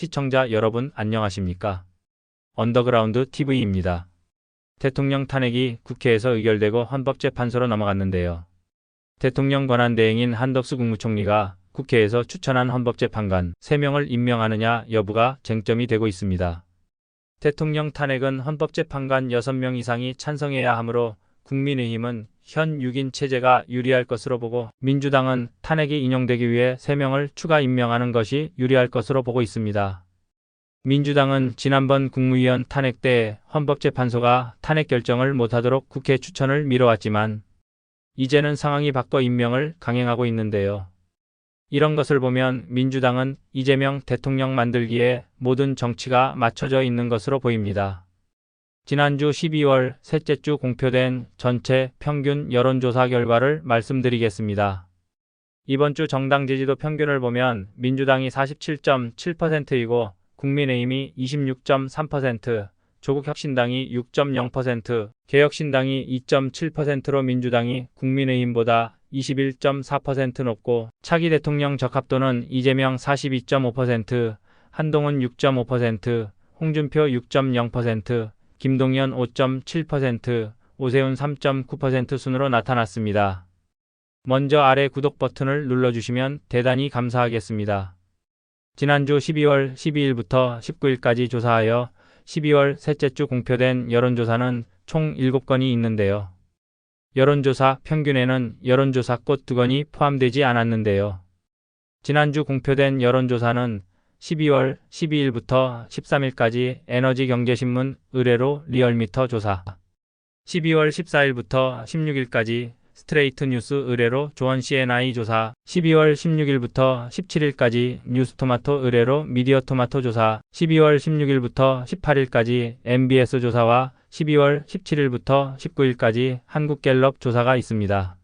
시청자 여러분 안녕하십니까? 언더그라운드 TV입니다. 대통령 탄핵이 국회에서 의결되고 헌법재판소로 넘어갔는데요. 대통령 권한 대행인 한덕수 국무총리가 국회에서 추천한 헌법재판관 3명을 임명하느냐 여부가 쟁점이 되고 있습니다. 대통령 탄핵은 헌법재판관 6명 이상이 찬성해야 하므로 국민의힘은 현 6인 체제가 유리할 것으로 보고 민주당은 탄핵이 인용되기 위해 3명을 추가 임명하는 것이 유리할 것으로 보고 있습니다. 민주당은 지난번 국무위원 탄핵 때 헌법재판소가 탄핵 결정을 못하도록 국회 추천을 미뤄왔지만 이제는 상황이 바꿔 임명을 강행하고 있는데요. 이런 것을 보면 민주당은 이재명 대통령 만들기에 모든 정치가 맞춰져 있는 것으로 보입니다. 지난주 12월 셋째 주 공표된 전체 평균 여론조사 결과를 말씀드리겠습니다. 이번 주 정당 지지도 평균을 보면 민주당이 47.7%이고 국민의힘이 26.3%, 조국혁신당이 6.0%, 개혁신당이 2.7%로 민주당이 국민의힘보다 21.4% 높고 차기 대통령 적합도는 이재명 42.5%, 한동훈 6.5%, 홍준표 6.0%, 김동연 5.7%, 오세훈 3.9% 순으로 나타났습니다. 먼저 아래 구독 버튼을 눌러주시면 대단히 감사하겠습니다. 지난주 12월 12일부터 19일까지 조사하여 12월 셋째 주 공표된 여론조사는 총 7건이 있는데요. 여론조사 평균에는 여론조사 꽃 2건이 포함되지 않았는데요. 지난주 공표된 여론조사는 12월 12일부터 13일까지 에너지경제신문 의뢰로 리얼미터 조사, 12월 14일부터 16일까지 스트레이트 뉴스 의뢰로 조원 CNI 조사, 12월 16일부터 17일까지 뉴스토마토 의뢰로 미디어 토마토 조사, 12월 16일부터 18일까지 MBS 조사와 12월 17일부터 19일까지 한국갤럽 조사가 있습니다.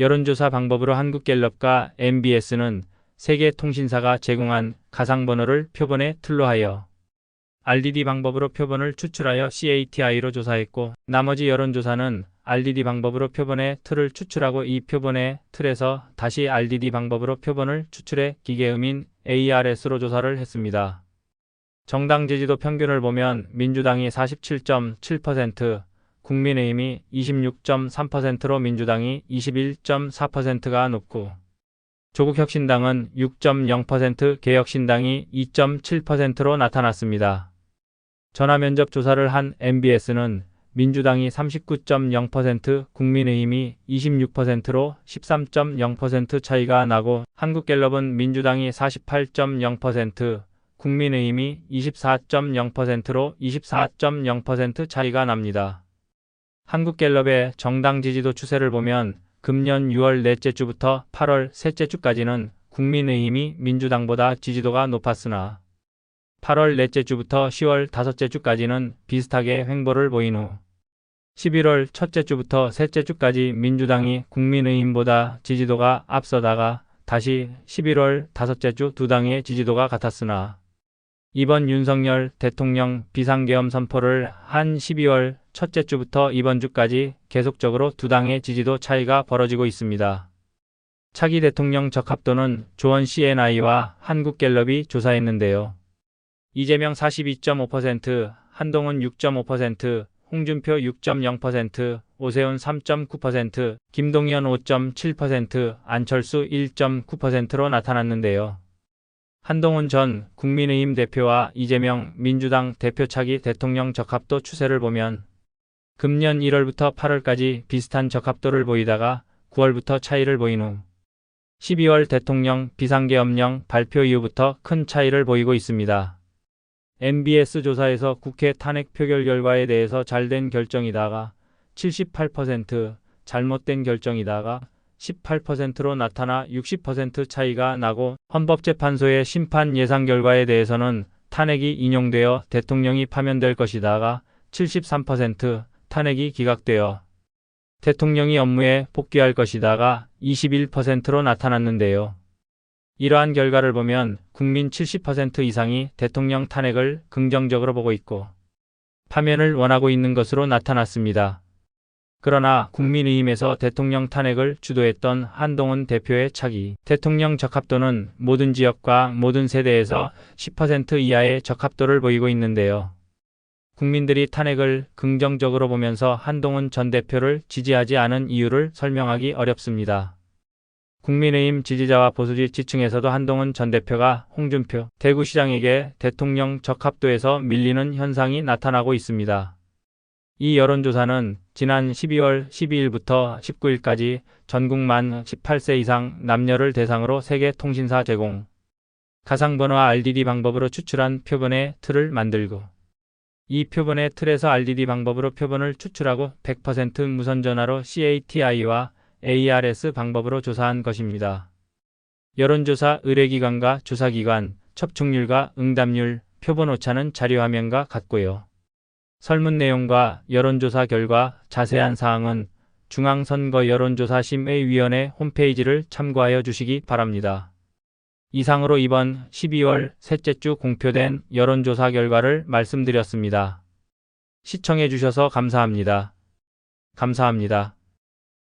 여론조사 방법으로 한국갤럽과 MBS는 세계 통신사가 제공한 가상번호를 표본의 틀로 하여 RDD 방법으로 표본을 추출하여 CATI로 조사했고 나머지 여론조사는 RDD 방법으로 표본의 틀을 추출하고 이 표본의 틀에서 다시 RDD 방법으로 표본을 추출해 기계음인 ARS로 조사를 했습니다. 정당 지지도 평균을 보면 민주당이 47.7%, 국민의힘이 26.3%로 민주당이 21.4%가 높고 조국혁신당은 6.0%, 개혁신당이 2.7%로 나타났습니다. 전화면접 조사를 한 MBS는 민주당이 39.0%, 국민의힘이 26%로 13.0% 차이가 나고 한국갤럽은 민주당이 48.0%, 국민의힘이 24.0%로 24.0% 차이가 납니다. 한국갤럽의 정당 지지도 추세를 보면 금년 6월 넷째 주부터 8월 셋째 주까지는 국민의힘이 민주당보다 지지도가 높았으나 8월 넷째 주부터 10월 다섯째 주까지는 비슷하게 횡보를 보인 후 11월 첫째 주부터 셋째 주까지 민주당이 국민의힘보다 지지도가 앞서다가 다시 11월 다섯째 주 두 당의 지지도가 같았으나 이번 윤석열 대통령 비상계엄 선포를 한 12월 첫째 주부터 이번 주까지 계속적으로 두 당의 지지도 차이가 벌어지고 있습니다. 차기 대통령 적합도는 조원 CNI와 한국갤럽이 조사했는데요. 이재명 42.5%, 한동훈 6.5%, 홍준표 6.0%, 오세훈 3.9%, 김동연 5.7%, 안철수 1.9%로 나타났는데요. 한동훈 전 국민의힘 대표와 이재명 민주당 대표 차기 대통령 적합도 추세를 보면 금년 1월부터 8월까지 비슷한 적합도를 보이다가 9월부터 차이를 보인 후 12월 대통령 비상계엄령 발표 이후부터 큰 차이를 보이고 있습니다. MBS 조사에서 국회 탄핵 표결 결과에 대해서 잘된 결정이다가 78%, 잘못된 결정이다가 18%로 나타나 60% 차이가 나고 헌법재판소의 심판 예상 결과에 대해서는 탄핵이 인용되어 대통령이 파면될 것이다가 73% 탄핵이 기각되어 대통령이 업무에 복귀할 것이다가 21%로 나타났는데요. 이러한 결과를 보면 국민 70% 이상이 대통령 탄핵을 긍정적으로 보고 있고 파면을 원하고 있는 것으로 나타났습니다. 그러나 국민의힘에서 대통령 탄핵을 주도했던 한동훈 대표의 차기 대통령 적합도는 모든 지역과 모든 세대에서 10% 이하의 적합도를 보이고 있는데요. 국민들이 탄핵을 긍정적으로 보면서 한동훈 전 대표를 지지하지 않은 이유를 설명하기 어렵습니다. 국민의힘 지지자와 보수지 지층에서도 한동훈 전 대표가 홍준표 대구시장에게 대통령 적합도에서 밀리는 현상이 나타나고 있습니다. 이 여론조사는 지난 12월 12일부터 19일까지 전국 만 18세 이상 남녀를 대상으로 세계 통신사 제공 가상번호와 RDD 방법으로 추출한 표본의 틀을 만들고 이 표본의 틀에서 RDD 방법으로 표본을 추출하고 100% 무선 전화로 CATI와 ARS 방법으로 조사한 것입니다. 여론조사 의뢰기관과 조사기관, 첩축률과 응답률, 표본 오차는 자료 화면과 같고요. 설문 내용과 여론조사 결과 자세한 사항은 중앙선거 여론조사 심의위원회 홈페이지를 참고하여 주시기 바랍니다. 이상으로 이번 12월 셋째 주 공표된 여론조사 결과를 말씀드렸습니다. 시청해 주셔서 감사합니다. 감사합니다.